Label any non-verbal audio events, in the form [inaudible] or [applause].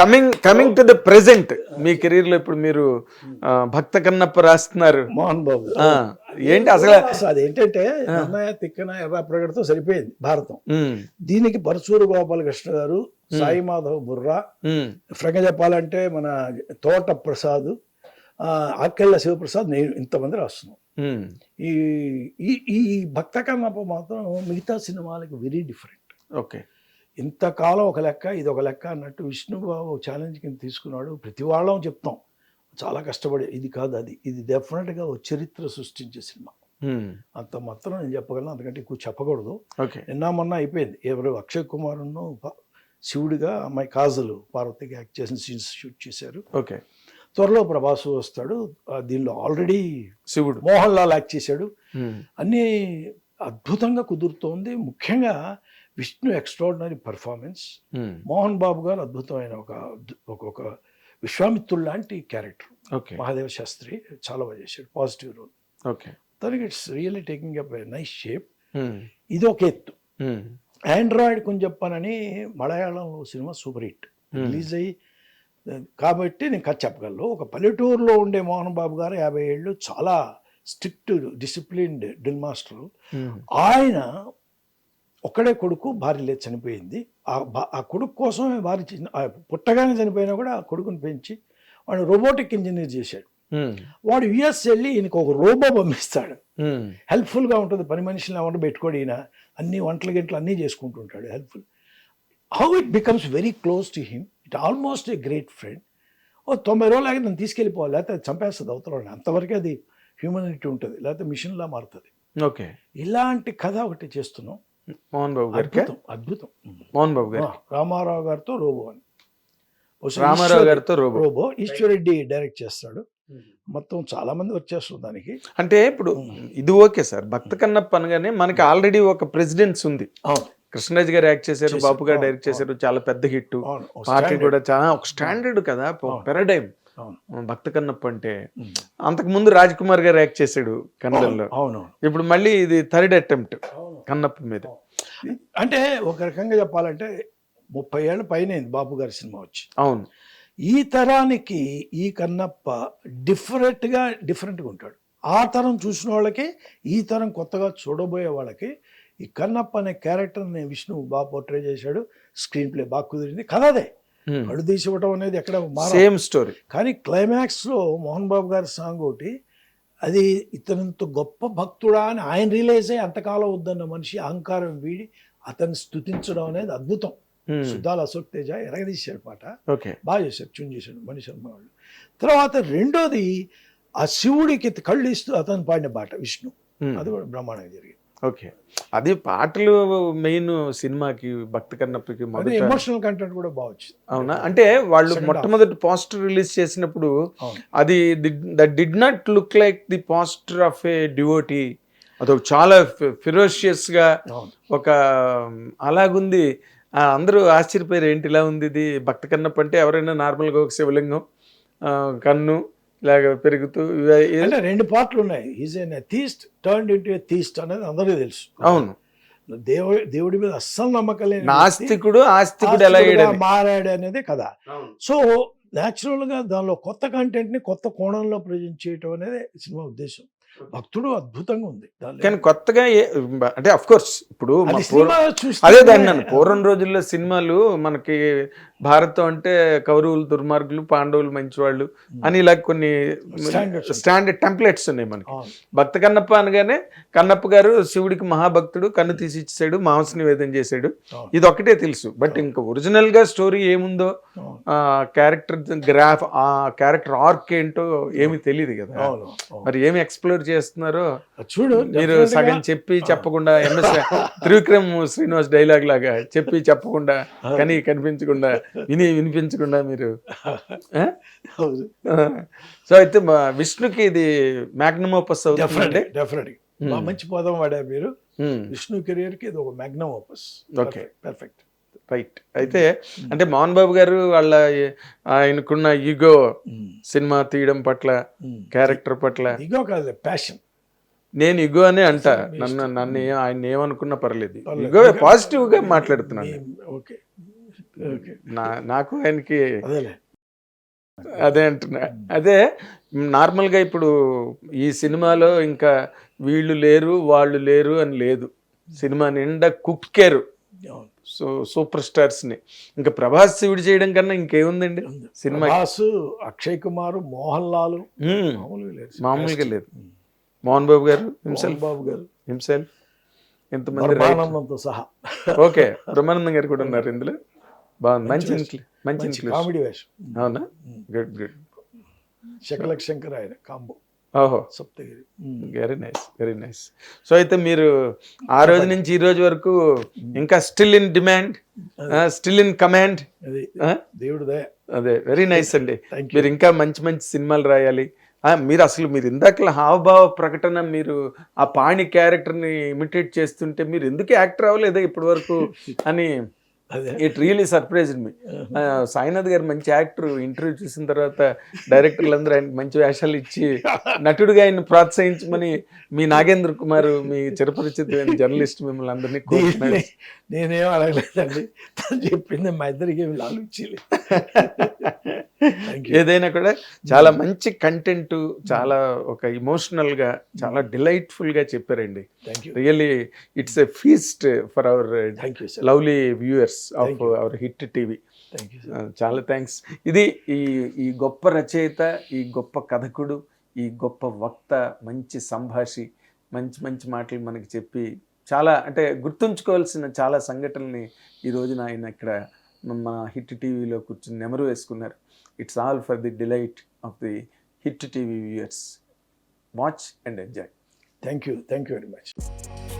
Coming coming to the present మీ కెరీర్లో ఇప్పుడు మీరు భక్త కన్నప్ప రాస్తున్నారు. మోహన్ బాబు. ఏంటి అసలు? అదేంటంటే అన్నయ్య తిక్కన ఎర్ర ప్రగడతో సరిపోయింది భారతం. దీనికి పరచూరు గోపాలకృష్ణ గారు సాయి మాధవ్ బుర్రా ఫ్రంగా చెప్పాలంటే మన తోట ప్రసాద్ ఆకెళ్ళ శివప్రసాద్ నేను ఇంతమంది రాస్తున్నాం. ఈ ఈ భక్త కన్నప్ప మాత్రం మిగతా సినిమాలకు వెరీ డిఫరెంట్ ఓకే. ఇంతకాలం ఒక లెక్క ఇది ఒక లెక్క అన్నట్టు విష్ణుబాబు ఛాలెంజ్ కింద తీసుకున్నాడు. ప్రతి వాళ్ళం చెప్తాం. చాలా కష్టపడి ఇది కాదు అది. ఇది డెఫినెట్గా ఒక చరిత్ర సృష్టించే సినిమా. అంత మాత్రం నేను చెప్పగలను అంతకంటే ఎక్కువ చెప్పకూడదు. ఓకే. నిన్న మొన్న అయిపోయింది. ఎవరు అక్షయ్ కుమార్ను ప- శివుడిగా అమ్మాయి కాజలు పార్వతికి యాక్ట్ చేసిన సీన్స్ షూట్ చేశారు. ఓకే. త్వరలో ప్రభాసు వస్తాడు. దీనిలో ఆల్రెడీ శివుడు. మోహన్ లాల్ యాక్ట్ చేశాడు. అన్నీ అద్భుతంగా కుదురుతోంది. ముఖ్యంగా Vishnu extraordinary performance um, Mohan Babu garu అద్భుతమైన ఒక ఒక విశ్వామిత్రుడు లాంటి క్యారెక్టర్. ఓకే మహాదేవ శాస్త్రి చాలా బాగా చేశాడు పాజిటివ్ రోల్. ఓకే తనకి it's really taking up nice shape. Um, ఇది ఒక ఎత్తు. ఆండ్రాయిడ్ కొంచెం చెప్పానని మలయాళంలో cinema super hit Hmm. Release అయ్యి కాబట్టి నేను కథ చెప్పగలను. ఒక పల్లెటూరులో ఉండే మోహన్ బాబు గారు యాభై ఏళ్ళు చాలా స్ట్రిక్ట్ డిసిప్లిన్డ్ డ్రిల్ మాస్టర్. ఆయన ఒక్కడే కొడుకు భార్య లేదు చనిపోయింది. ఆ కొడుకు కోసమే భార్య పుట్టగానే చనిపోయినా కూడా ఆ కొడుకుని పెంచి వాడు రోబోటిక్ ఇంజనీర్ చేశాడు. వాడు యుఎస్ వెళ్ళి ఈయనకు ఒక రోబో పంపిస్తాడు. హెల్ప్ఫుల్గా ఉంటుంది. పని మనుషులు ఎవరు పెట్టుకోడు ఈయన. అన్ని వంటలు గింటలు అన్నీ చేసుకుంటుంటాడు helpful. How it becomes very close to him it almost a great friend ఓ తొంభై రోజులు ఆగి నన్ను తీసుకెళ్ళిపోవాలి. లేకపోతే అది చంపేస్తుంది అవతల అంతవరకు అది హ్యూమనిటీ ఉంటుంది. లేకపోతే మిషన్లా మారుతుంది. ఓకే. ఇలాంటి కథ ఒకటి చేస్తున్నాం. మోహన్ బాబు గారికి? అద్భుతం మోహన్ బాబు గారు రామారావు గారితో రోబో అని. రామారావు గారితో రోబో. రోబో ఈశ్వరెడ్డి డైరెక్ట్ చేస్తాడు. మొత్తం చాలా మంది వచ్చేస్తారు దానికి. అంటే ఇప్పుడు ఇది ఓకే సార్ భక్త కన్నప్ప అనగానే మనకి ఆల్రెడీ ఒక ప్రెసిడెన్స్ ఉంది. అవును. కృష్ణరాజ్ గారు యాక్ట్ చేశారు. బాపు గారు డైరెక్ట్ చేశారు చాలా పెద్ద హిట్ పార్టీ. కూడా చాలా ఒక స్టాండర్డ్ కదా. పెరడైమ్ అవును. భక్త కన్నప్ప అంటే. అంతకు ముందు రాజ్ కుమార్ గారు యాక్ట్ చేశాడు కన్నడంలో. అవును. ఇప్పుడు మళ్ళీ ఇది థర్డ్ అటెంప్ట్. అవును. కన్నప్ప మీద. అంటే ఒక రకంగా చెప్పాలంటే ముప్పై ఏళ్ళ పైన బాబు గారి సినిమా వచ్చి. అవును. ఈ తరానికి ఈ కన్నప్ప డిఫరెంట్గా డిఫరెంట్గా ఉంటాడు. ఆ తరం చూసిన వాళ్ళకి ఈ తరం కొత్తగా చూడబోయే వాళ్ళకి ఈ కన్నప్ప అనే క్యారెక్టర్ని విష్ణు బాగా పోర్ట్రే చేశాడు. స్క్రీన్ ప్లే బాగా కుదిరింది. కథ అదే. తీసి ఇవ్వటం అనేది ఎక్కడ సేమ్ స్టోరీ కానీ క్లైమాక్స్లో మోహన్ బాబు గారి సాంగ్ ఒకటి అది ఇతనంత గొప్ప భక్తుడా అని ఆయన రియలైజ్ అయ్యి అంతకాలం వద్దన్న మనిషి అహంకారం వీడి అతన్ని స్తుతించడం అనేది అద్భుతం. సుద్దాల అశోక్ తేజ ఎరగదీశాడు పాట. ఓకే. బాగా చేశారు ట్యూన్ చేశాడు మణి శర్మ వాళ్ళు. తర్వాత రెండోది ఆ శివుడికి కళ్ళు ఇస్తూ అతను పాడిన పాట విష్ణు. అది కూడా బ్రహ్మాండంగా జరిగింది. ఓకే. అది పాటలు మెయిన్ సినిమాకి భక్త కన్నప్పకి ఎమోషనల్ కంటెంట్ కూడా బాగా వచ్చింది. అవునా? అంటే వాళ్ళు. మొట్టమొదటి పోస్టర్ రిలీజ్ చేసినప్పుడు అది that did not look like the poster of a devotee అదొక చాలా ఫిరోషియస్గా అవును. ఒక అలాగుంది. అందరూ ఆశ్చర్యపోయారు ఏంటి ఇలా ఉంది ఇది? భక్త కన్నప్ప అంటే ఎవరైనా నార్మల్గా ఒక శివలింగం కన్ను ఇలాగ పెరుగుతూ అంటే రెండు పాటలు ఉన్నాయి. Is an theist turn into theist అనేది అందరికీ తెలుసు. అవును. దేవుడి దేవుడి మీద అస్సలు నమ్మకం లేని వ్యక్తి నాస్తికుడు ఆస్తికుడు ఎలా. మారాడు అనేది కదా సో న్యాచురల్గా దానిలో కొత్త కంటెంట్ని కొత్త కోణంలో ప్రజెంట్ చేయటం అనేది సినిమా ఉద్దేశం. భక్తుడు అద్భుతంగా ఉంది. కానీ కొత్తగా అంటే అఫ్ కోర్స్ ఇప్పుడు అది దాన్ని పూర్వం రోజుల్లో సినిమాలు మనకి భారతం అంటే కౌరవులు దుర్మార్గులు పాండవులు మంచివాళ్ళు అని ఇలా కొన్ని. స్టాండర్డ్ టెంప్లెట్స్ ఉన్నాయి మనకి. భక్త కన్నప్ప అనగానే కన్నప్ప గారు శివుడికి మహాభక్తుడు కన్ను తీసి ఇచ్చాడు మాంస నివేదన చేశాడు. ఇది ఒకటే తెలుసు. బట్ ఇంకా ఒరిజినల్గా స్టోరీ ఏముందో క్యారెక్టర్ గ్రాఫ్ ఆ క్యారెక్టర్ ఆర్క్ ఏంటో ఏమీ తెలియదు కదా. మరి ఏమి ఎక్స్ప్లోర్ చేస్తున్నారో చూడు మీరు సగం చెప్పి చెప్పకుండా ఎంఎస్ త్రివిక్రమ్ శ్రీనివాస్ డైలాగ్ లాగా చెప్పి చెప్పకుండా కానీ కనిపించకుండా విని వినిపించకుండా మీరు. [laughs] సో అయితే మా విష్ణుకి ఇది మ్యాగ్నమోపస్ అవుతుందండి? Definitely, definitely. బా మంచి పదం వాడారు మీరు? విష్ణు కెరియర్కి ఇది ఒక magnum opus Okay. Perfect right అయితే అంటే మోహన్ బాబు గారు వాళ్ళ ఆయనకున్న ఈగో సినిమా తీయడం పట్ల క్యారెక్టర్ పట్ల. ఇగో కాదు ప్యాషన్ నేను ఇగో అనే అంట. నన్ను నన్ను ఆయన ఏమనుకున్నా పర్లేదు. ఇగో పాజిటివ్గా మాట్లాడుతున్నాను. Okay okay. నాకు ఆయనకి అదే అంటున్నా. అదే నార్మల్గా ఇప్పుడు ఈ సినిమాలో ఇంకా వీళ్ళు లేరు వాళ్ళు లేరు అని లేదు. సినిమా నిండా కుక్కేరు. So super స్టార్స్ని. ఇంకా ప్రభాస్ శివుడు చేయడం కన్నా ఇంకేముందండి? సినిమా ప్రభాస్ అక్షయ్ కుమార్ మోహన్ లాల్ మ్మ్. మామూలుగా లేదు మామూలుగా లేదు. మోహన్ బాబు గారు మోహన్ బాబు గారు. హింసెల్ఫ్ ఎంతమంది సహా. ఓకే. బ్రహ్మానందం గారు కూడా ఉన్నారు ఇందులో. బాగుంది మంచి మంచి. కామెడీ వేషం. అవునా? Good good. శకలక్ శంకర్ ఆయన కాంబో. ఓహో. Saptagiri. Very nice very nice so అయితే మీరు ఆ రోజు నుంచి ఈ రోజు వరకు ఇంకా still in demand still in command అది దేవుడు అదే వెరీ నైస్ అండి. మీరు ఇంకా మంచి మంచి సినిమాలు రాయాలి. మీరు అసలు మీరు ఇందాకలా హావభావ ప్రకటన మీరు ఆ పాణి క్యారెక్టర్ని ఇమిటేట్ చేస్తుంటే మీరు ఎందుకు యాక్టర్ అవ్వలేదా ఇప్పటి వరకు అని it really surprise me. Sainath garu మంచి యాక్టర్ ఇంటర్వ్యూ చూసిన తర్వాత డైరెక్టర్లు అందరూ ఆయనకి మంచి వేషాలు ఇచ్చి నటుడిగా ఆయన ప్రోత్సహించమని మీ నాగేంద్ర కుమార్ మీ చిరపరిచితమైన జర్నలిస్ట్ మిమ్మల్ని అందరినీ కోరుతున్నారు దీన్ని నేనేం అడగలేదండి. తను చెప్పింది మా ఇద్దరికి ఏమి యూ ఏదైనా కూడా చాలా మంచి కంటెంట్ చాలా ఒక ఎమోషనల్గా చాలా డిలైట్ఫుల్గా చెప్పారండి. Really it's a feast for our lovely viewers of. Our hit TV చాలా థ్యాంక్స్ ఇది ఈ ఈ గొప్ప రచయిత ఈ గొప్ప కథకుడు ఈ గొప్ప వక్త మంచి సంభాషి మంచి మంచి మాటలు మనకి చెప్పి చాలా అంటే గుర్తుంచుకోవాల్సిన చాలా సంఘటనల్ని ఈ రోజున ఆయన ఇక్కడ మన హిట్ టీవీలో కూర్చుని నెమరు వేసుకున్నారు. It's all for the delight of the hit TV viewers. Watch and enjoy. Thank you. Thank you very much.